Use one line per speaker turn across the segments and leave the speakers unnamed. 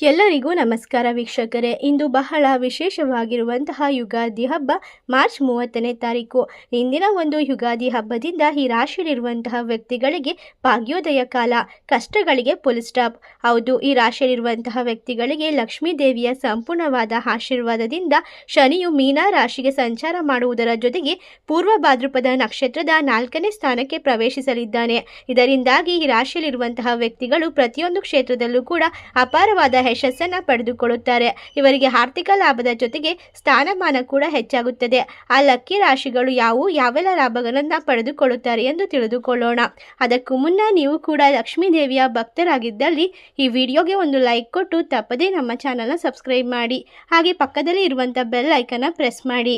ಎಲ್ಲರಿಗೂ ನಮಸ್ಕಾರ ವೀಕ್ಷಕರೇ. ಇಂದು ಬಹಳ ವಿಶೇಷವಾಗಿರುವಂತಹ ಯುಗಾದಿ ಹಬ್ಬ ಮಾರ್ಚ್ ಮೂವತ್ತನೇ ತಾರೀಕು. ಇಂದಿನ ಒಂದು ಯುಗಾದಿ ಹಬ್ಬದಿಂದ ಈ ರಾಶಿಯಲ್ಲಿರುವಂತಹ ವ್ಯಕ್ತಿಗಳಿಗೆ ಭಾಗ್ಯೋದಯ ಕಾಲ, ಕಷ್ಟಗಳಿಗೆ ಪುಲ್ ಸ್ಟಾಪ್ ಹೌದು, ಈ ರಾಶಿಯಲ್ಲಿರುವಂತಹ ವ್ಯಕ್ತಿಗಳಿಗೆ ಲಕ್ಷ್ಮೀ ದೇವಿಯ ಸಂಪೂರ್ಣವಾದ ಆಶೀರ್ವಾದದಿಂದ ಶನಿಯು ಮೀನಾ ರಾಶಿಗೆ ಸಂಚಾರ ಮಾಡುವುದರ ಜೊತೆಗೆ ಪೂರ್ವ ಭಾದ್ರಪದ ನಕ್ಷತ್ರದ ನಾಲ್ಕನೇ ಸ್ಥಾನಕ್ಕೆ ಪ್ರವೇಶಿಸಲಿದ್ದಾನೆ. ಇದರಿಂದಾಗಿ ಈ ರಾಶಿಯಲ್ಲಿರುವಂತಹ ವ್ಯಕ್ತಿಗಳು ಪ್ರತಿಯೊಂದು ಕ್ಷೇತ್ರದಲ್ಲೂ ಕೂಡ ಅಪಾರವಾದ ಯಶಸ್ಸನ್ನು ಪಡೆದುಕೊಳ್ಳುತ್ತಾರೆ. ಇವರಿಗೆ ಆರ್ಥಿಕ ಲಾಭದ ಜೊತೆಗೆ ಸ್ಥಾನಮಾನ ಕೂಡ ಹೆಚ್ಚಾಗುತ್ತದೆ. ಆ ಲಕ್ಕಿ ರಾಶಿಗಳು ಯಾವುವು, ಯಾವೆಲ್ಲ ಲಾಭಗಳನ್ನು ಪಡೆದುಕೊಳ್ಳುತ್ತಾರೆ ಎಂದು ತಿಳಿದುಕೊಳ್ಳೋಣ. ಅದಕ್ಕೂ ಮುನ್ನ ನೀವು ಕೂಡ ಲಕ್ಷ್ಮೀ ದೇವಿಯ ಭಕ್ತರಾಗಿದ್ದಲ್ಲಿ ಈ ವಿಡಿಯೋಗೆ ಒಂದು ಲೈಕ್ ಕೊಟ್ಟು ತಪ್ಪದೇ ನಮ್ಮ ಚಾನಲ್ನ ಸಬ್ಸ್ಕ್ರೈಬ್ ಮಾಡಿ. ಹಾಗೆ ಪಕ್ಕದಲ್ಲಿ ಇರುವಂಥ ಬೆಲ್ ಐಕನ್ನ ಪ್ರೆಸ್ ಮಾಡಿ.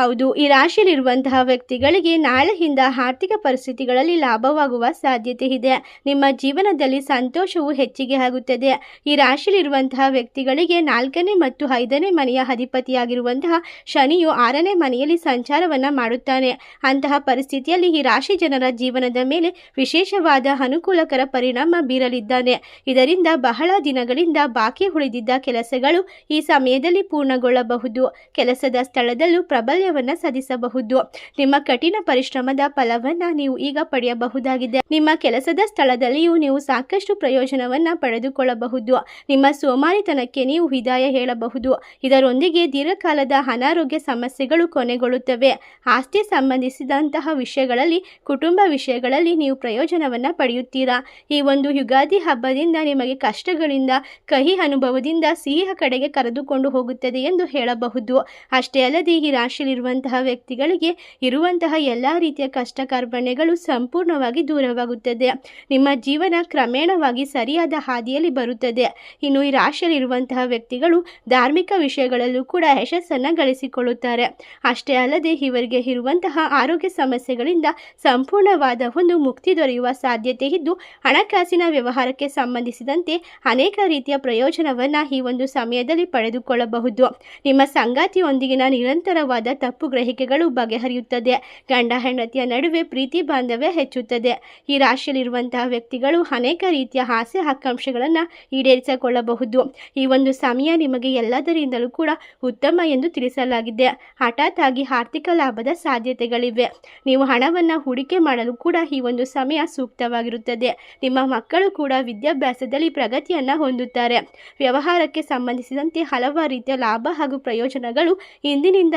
ಹೌದು, ಈ ರಾಶಿಯಲ್ಲಿರುವಂತಹ ವ್ಯಕ್ತಿಗಳಿಗೆ ನಾಳೆಯಿಂದ ಆರ್ಥಿಕ ಪರಿಸ್ಥಿತಿಗಳಲ್ಲಿ ಲಾಭವಾಗುವ ಸಾಧ್ಯತೆ ಇದೆ. ನಿಮ್ಮ ಜೀವನದಲ್ಲಿ ಸಂತೋಷವು ಹೆಚ್ಚಿಗೆ ಆಗುತ್ತದೆ. ಈ ರಾಶಿಯಲ್ಲಿರುವಂತಹ ವ್ಯಕ್ತಿಗಳಿಗೆ ನಾಲ್ಕನೇ ಮತ್ತು ಐದನೇ ಮನೆಯ ಅಧಿಪತಿಯಾಗಿರುವಂತಹ ಶನಿಯು ಆರನೇ ಮನೆಯಲ್ಲಿ ಸಂಚಾರವನ್ನು ಮಾಡುತ್ತಾನೆ. ಅಂತಹ ಪರಿಸ್ಥಿತಿಯಲ್ಲಿ ಈ ರಾಶಿ ಜನರ ಜೀವನದ ಮೇಲೆ ವಿಶೇಷವಾದ ಅನುಕೂಲಕರ ಪರಿಣಾಮ ಬೀರಲಿದ್ದಾನೆ. ಇದರಿಂದ ಬಹಳ ದಿನಗಳಿಂದ ಬಾಕಿ ಉಳಿದಿದ್ದ ಕೆಲಸಗಳು ಈ ಸಮಯದಲ್ಲಿ ಪೂರ್ಣಗೊಳ್ಳಬಹುದು. ಕೆಲಸದ ಸ್ಥಳದಲ್ಲೂ ಪ್ರಬಲ್ಯವನ್ನು ಸಾಧಿಸಬಹುದು. ನಿಮ್ಮ ಕಠಿಣ ಪರಿಶ್ರಮದ ಫಲವನ್ನ ನೀವು ಈಗ ಪಡೆಯಬಹುದಾಗಿದೆ. ನಿಮ್ಮ ಕೆಲಸದ ಸ್ಥಳದಲ್ಲಿಯೂ ನೀವು ಸಾಕಷ್ಟು ಪ್ರಯೋಜನವನ್ನ ಪಡೆದುಕೊಳ್ಳಬಹುದು. ನಿಮ್ಮ ಸೋಮಾರಿತನಕ್ಕೆ ನೀವು ವಿದಾಯ ಹೇಳಬಹುದು. ಇದರೊಂದಿಗೆ ದೀರ್ಘಕಾಲದ ಅನಾರೋಗ್ಯ ಸಮಸ್ಯೆಗಳು ಕೊನೆಗೊಳ್ಳುತ್ತವೆ. ಆಸ್ತಿ ಸಂಬಂಧಿಸಿದಂತಹ ವಿಷಯಗಳಲ್ಲಿ, ಕುಟುಂಬ ವಿಷಯಗಳಲ್ಲಿ ನೀವು ಪ್ರಯೋಜನವನ್ನ ಪಡೆಯುತ್ತೀರಾ? ಈ ಒಂದು ಯುಗಾದಿ ಹಬ್ಬದಿಂದ ನಿಮಗೆ ಕಷ್ಟಗಳಿಂದ, ಕಹಿ ಅನುಭವದಿಂದ ಸಿಹಿಯ ಕಡೆಗೆ ಕರೆದುಕೊಂಡು ಹೋಗುತ್ತದೆ ಎಂದು ಹೇಳಬಹುದು. ಅಷ್ಟೇ ಅಲ್ಲದೆ ಈ ರಾಶಿಯಲ್ಲಿರುವಂತಹ ವ್ಯಕ್ತಿಗಳಿಗೆ ಇರುವಂತಹ ಎಲ್ಲ ರೀತಿಯ ಕಷ್ಟ ಕಾರ್ಪಣ್ಯಗಳು ಸಂಪೂರ್ಣವಾಗಿ ದೂರವಾಗುತ್ತದೆ. ನಿಮ್ಮ ಜೀವನ ಕ್ರಮೇಣವಾಗಿ ಸರಿಯಾದ ಹಾದಿಯಲ್ಲಿ ಬರುತ್ತದೆ. ಇನ್ನು ಈ ರಾಶಿಯಲ್ಲಿರುವಂತಹ ವ್ಯಕ್ತಿಗಳು ಧಾರ್ಮಿಕ ವಿಷಯಗಳಲ್ಲೂ ಕೂಡ ಯಶಸ್ಸನ್ನು ಗಳಿಸಿಕೊಳ್ಳುತ್ತಾರೆ. ಅಷ್ಟೇ ಅಲ್ಲದೆ ಇವರಿಗೆ ಇರುವಂತಹ ಆರೋಗ್ಯ ಸಮಸ್ಯೆಗಳಿಂದ ಸಂಪೂರ್ಣವಾದ ಒಂದು ಮುಕ್ತಿ ದೊರೆಯುವ ಸಾಧ್ಯತೆ ಇದ್ದು, ಹಣಕಾಸಿನ ವ್ಯವಹಾರಕ್ಕೆ ಸಂಬಂಧಿಸಿದಂತೆ ಅನೇಕ ರೀತಿಯ ಪ್ರಯೋಜನವನ್ನು ಈ ಒಂದು ಸಮಯದಲ್ಲಿ ಪಡೆದುಕೊಳ್ಳಬಹುದು. ನಿಮ್ಮ ಸಂಗಾತಿಯೊಂದಿಗಿನ ನಿರಂತರವಾದ ತಪ್ಪು ಗ್ರಹಿಕೆಗಳು ಬಗೆಹರಿಯುತ್ತದೆ. ಗಂಡ ಹೆಂಡತಿಯ ನಡುವೆ ಪ್ರೀತಿ ಬಾಂಧವ್ಯ ಹೆಚ್ಚುತ್ತದೆ. ಈ ರಾಶಿಯಲ್ಲಿರುವಂತಹ ವ್ಯಕ್ತಿಗಳು ಅನೇಕ ರೀತಿಯ ಆಸೆ ಆಕಾಂಕ್ಷೆಗಳನ್ನು ಈಡೇರಿಸಿಕೊಳ್ಳಬಹುದು. ಈ ಒಂದು ಸಮಯ ನಿಮಗೆ ಎಲ್ಲದರಿಂದಲೂ ಕೂಡ ಉತ್ತಮ ಎಂದು ತಿಳಿಸಲಾಗಿದೆ. ಹಠಾತ್ ಆಗಿ ಆರ್ಥಿಕ ಲಾಭದ ಸಾಧ್ಯತೆಗಳಿವೆ. ನೀವು ಹಣವನ್ನು ಹೂಡಿಕೆ ಮಾಡಲು ಕೂಡ ಈ ಒಂದು ಸಮಯ ಸೂಕ್ತವಾಗಿರುತ್ತದೆ. ನಿಮ್ಮ ಮಕ್ಕಳು ಕೂಡ ವಿದ್ಯಾಭ್ಯಾಸದಲ್ಲಿ ಪ್ರಗತಿಯನ್ನು ಹೊಂದುತ್ತಾರೆ. ವ್ಯವಹಾರಕ್ಕೆ ಸಂಬಂಧಿಸಿದಂತೆ ಹಲವಾರು ರೀತಿಯ ಲಾಭ ಹಾಗೂ ಪ್ರಯೋಜನಗಳು ಇಂದಿನಿಂದ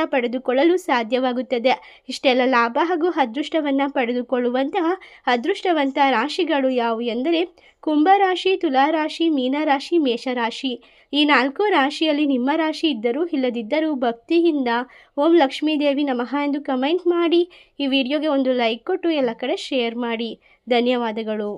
ಪಡೆದುಕೊಳ್ಳಲು ಸಾಧ್ಯವಾಗುತ್ತದೆ. ಇಷ್ಟೆಲ್ಲ ಲಾಭ ಹಾಗೂ ಅದೃಷ್ಟವನ್ನು ಪಡೆದುಕೊಳ್ಳುವಂತಹ ಅದೃಷ್ಟವಂತ ರಾಶಿಗಳು ಯಾವುವು ಎಂದರೆ ಕುಂಭರಾಶಿ ತುಲಾರಾಶಿ ಮೀನರಾಶಿ ಮೇಷರಾಶಿ ಈ ನಾಲ್ಕು ರಾಶಿಯಲ್ಲಿ ನಿಮ್ಮ ರಾಶಿ ಇದ್ದರೂ ಇಲ್ಲದಿದ್ದರೂ ಭಕ್ತಿಯಿಂದ ಓಂ ಲಕ್ಷ್ಮೀದೇವಿ ನಮಃ ಎಂದು ಕಮೆಂಟ್ ಮಾಡಿ. ಈ ವಿಡಿಯೋಗೆ ಒಂದು ಲೈಕ್ ಕೊಟ್ಟು ಎಲ್ಲ ಕಡೆ ಶೇರ್ ಮಾಡಿ. ಧನ್ಯವಾದಗಳು.